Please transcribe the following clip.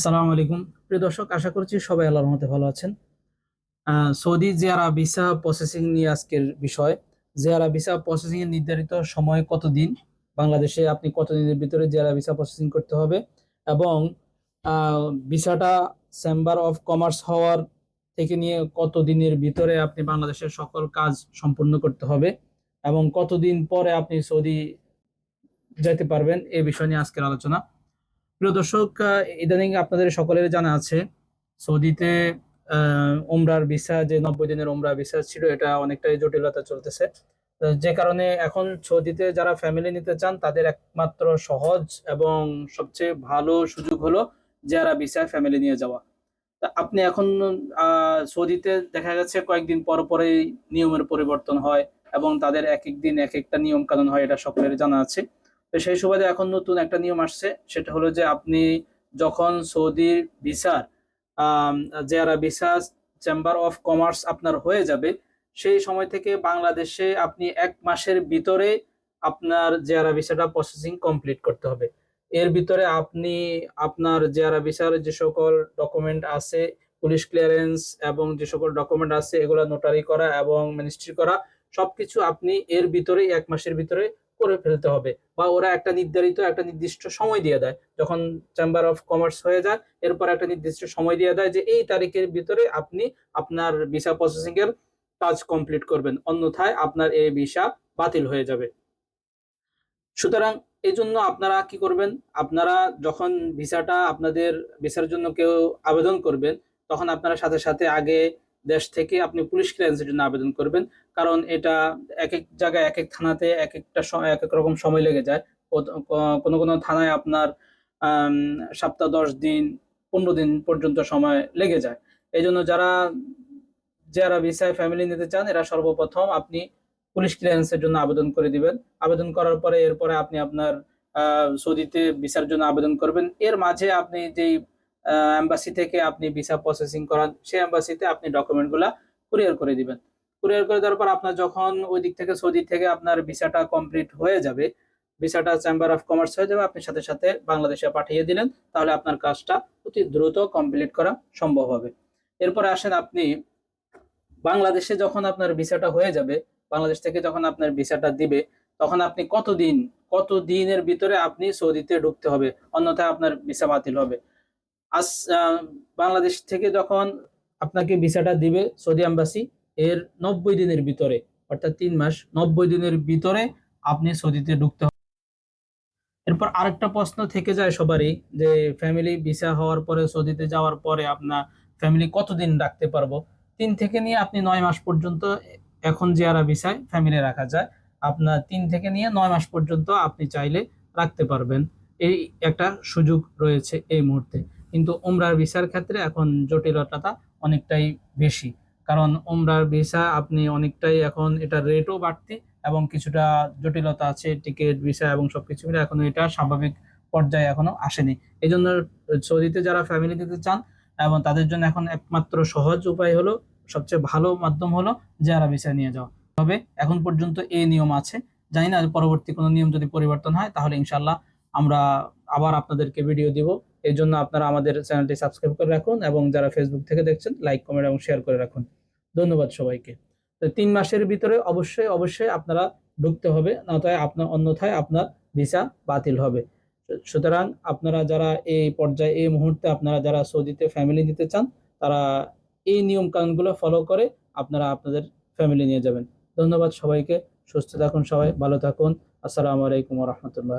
আসসালামু আলাইকুম। প্রিয় দর্শক, আশা করছি সবাই আল্লাহর মতে ভালো আছেন। সৌদি জিয়ারা ভিসা প্রসেসিং নিয়ে আজকের বিষয়। জিয়ারা ভিসা প্রসেসিং এর নির্ধারিত সময় কতদিন? বাংলাদেশে আপনি কতদিনের ভিতরে জিয়ারা ভিসা প্রসেসিং করতে হবে? এবং ভিসাটা চেম্বার অফ কমার্স হওয়ার থেকে নিয়ে কত দিনের ভিতরে আপনি বাংলাদেশের সকল কাজ সম্পূর্ণ করতে হবে? এবং কতদিন পরে আপনি সৌদি যেতে পারবেন? এই বিষয় নিয়ে আজকের আলোচনা। প্রিয় দর্শক ইদানিং আপনাদের সকলের জানা আছে সৌদিতে আহ, উমরার ভিসা যে নব্বই দিনের ওমরা ভিসা ছিল এটা অনেকটাই জটিলতা চলতেছে। যে কারণে এখন সৌদিতে যারা ফ্যামিলি নিতে চান তাদের একমাত্র সহজ এবং সবচেয়ে ভালো সুযোগ হলো যারা ভিসায় ফ্যামিলি নিয়ে যাওয়া। আপনি এখন সৌদিতে দেখা গেছে কয়েকদিন পর পরেই নিয়মের পরিবর্তন হয় এবং তাদের এক এক দিন এক একটা নিয়ম কানুন হয় এটা সকলের জানা আছে। তো সেই সুবাদে এখন নতুন একটা নিয়ম আসছে। সেটা হলো যে আপনি যখন সৌদির ভিসার যারা ভিসা চেম্বার অফ কমার্স আপনার হয়ে যাবে, সেই সময় থেকে বাংলাদেশে আপনি এক মাসের ভিতরে আপনার জেয়ারা ভিসাটা প্রসেসিং কমপ্লিট করতে হবে। এর ভিতরে আপনি আপনার জেয়ারা ভিসার যে সকল ডকুমেন্ট আছে পুলিশ ক্লিয়ারেন্স এবং যে সকল ডকুমেন্ট আছে, এগুলো নোটারি করা এবং মিনিস্ট্রি করা, সবকিছু আপনি এর ভিতরে এক মাসের ভিতরে করে ফেলতে হবে। বা ওরা একটা নির্ধারিত একটা নির্দিষ্ট সময় দিয়ে দেয়। যখন চেম্বার অফ কমার্স হয়ে যায়, এরপর একটা নির্দিষ্ট সময় দিয়ে দেয় যে এই তারিখের ভিতরে আপনি আপনার ভিসা প্রসেসিং এর কাজ কমপ্লিট করবেন। অন্যথায় আপনার এই ভিসা বাতিল হয়ে যাবে। সুতরাং এই জন্য আপনারা কি করবেন? আপনারা যখন ভিসাটা আপনাদের ভিসার জন্য কেউ আবেদন করবেন, তখন আপনারা সাথে সাথে আগে দেশ থেকে আপনি পুলিশ ক্লিয়ারেন্সের জন্য আবেদন করবেন। কারণ এটা এক এক জায়গায় এক এক থানাতে এক একটা এক এক রকম সময় লেগে যায়। কোনো কোনো থানায় আপনার সপ্তাহ দশ দিন, পনেরো দিন পর্যন্ত সময় লেগে যায়। এই জন্য যারা যারা ভিসায় ফ্যামিলি নিতে চান, এরা সর্বপ্রথম আপনি পুলিশ ক্লিয়ারেন্সের জন্য আবেদন করে দিবেন। আবেদন করার পরে এরপরে আপনি আপনার সৌদিতে ভিসার জন্য আবেদন করবেন। এর মাঝে আপনি যেই এম্বাসি থেকে আপনি ভিসা প্রসেসিং করান, সেই এম্বাসিতে আপনি ডকুমেন্টগুলা কুরিয়ার করে দিবেন। কুরিয়ার করে দেওয়ার পর আপনার যখন ওই দিক থেকে সৌদি থেকে আপনার ভিসাটা কমপ্লিট হয়ে যাবে ভিসাটা চেম্বার অফ কমার্স হয়ে যাবে, আপনি সাথে সাথে বাংলাদেশে পাঠিয়ে দিলেন, তাহলে আপনার কাজটা অতি দ্রুত কমপ্লিট করা সম্ভব হবে। এরপর আসেন আপনি, বাংলাদেশে যখন আপনার ভিসাটা হয়ে যাবে, বাংলাদেশ থেকে যখন আপনার ভিসাটা দিবে, তখন আপনি কতদিন কত দিনের ভিতরে আপনি সৌদিতে ঢুকতে হবে? অন্যথায় আপনার ভিসা বাতিল হবে। আহ, বাংলাদেশ থেকে যখন আপনাকে ভিসাটা দিবে সৌদি আম্বাসি এর নব্বই দিনের ভিতরে অর্থাৎ তিন মাস নব্বই দিনের ভিতরে আপনি সৌদিতে ঢুকতে হবে। এরপর আরেকটা প্রশ্ন থেকে যায় সবারই যে ফ্যামিলি ভিসা হওয়ার পরে সৌদিতে যাওয়ার পরে আপনার ফ্যামিলি কতদিন রাখতে পারব? তিন থেকে নিয়ে আপনি নয় মাস পর্যন্ত এখন জিয়ারা ভিসায় ফ্যামিলি রাখা যায় আপনার তিন থেকে নিয়ে নয় মাস পর্যন্ত আপনি চাইলে রাখতে পারবেন। এই একটা সুযোগ রয়েছে এই মুহূর্তে। কিন্তু উমরার ভিসার ক্ষেত্রে এখন জটিলতাটা অনেকটাই বেশি। কারণ উমরার ভিসা আপনি অনেকটাই এখন এটা রেটও বাড়তি এবং কিছুটা জটিলতা আছে টিকিট ভিসা এবং সবকিছু মিলে এখনও এটা স্বাভাবিক পর্যায়ে এখনও আসেনি। এই জন্য সৌদিতে যারা ফ্যামিলি দিতে চান এবং তাদের জন্য এখন একমাত্র সহজ উপায় হলো, সবচেয়ে ভালো মাধ্যম হলো যারা ভিসা নিয়ে যাওয়া। তবে এখন পর্যন্ত এই নিয়ম আছে। জানি না, পরবর্তী কোনো নিয়ম যদি পরিবর্তন হয়, তাহলে ইনশাল্লাহ আমরা আবার আপনাদেরকে ভিডিও দিব। এই জন্য আপনারা আমাদের চ্যানেলটি সাবস্ক্রাইব করে রাখুন এবং যারা ফেসবুক থেকে দেখছেন লাইক কমেন্ট এবং শেয়ার করে রাখুন। ধন্যবাদ সবাইকে। তো তিন মাসের ভিতরে অবশ্যই অবশ্যই আপনারা ঢুকতে হবে নয়তো আপনার, অন্যথায় আপনার ভিসা বাতিল হবে। সুতরাং আপনারা যারা এই পর্যায়ে, এই মুহূর্তে আপনারা যারা সৌদিতে ফ্যামিলি নিতে চান, তারা এই নিয়ম কানুনগুলো ফলো করে আপনারা আপনাদের ফ্যামিলি নিয়ে যাবেন। ধন্যবাদ সবাইকে। সুস্থ থাকুন সবাই, ভালো থাকুন। আসসালামু আলাইকুম রহমতুল্লাহ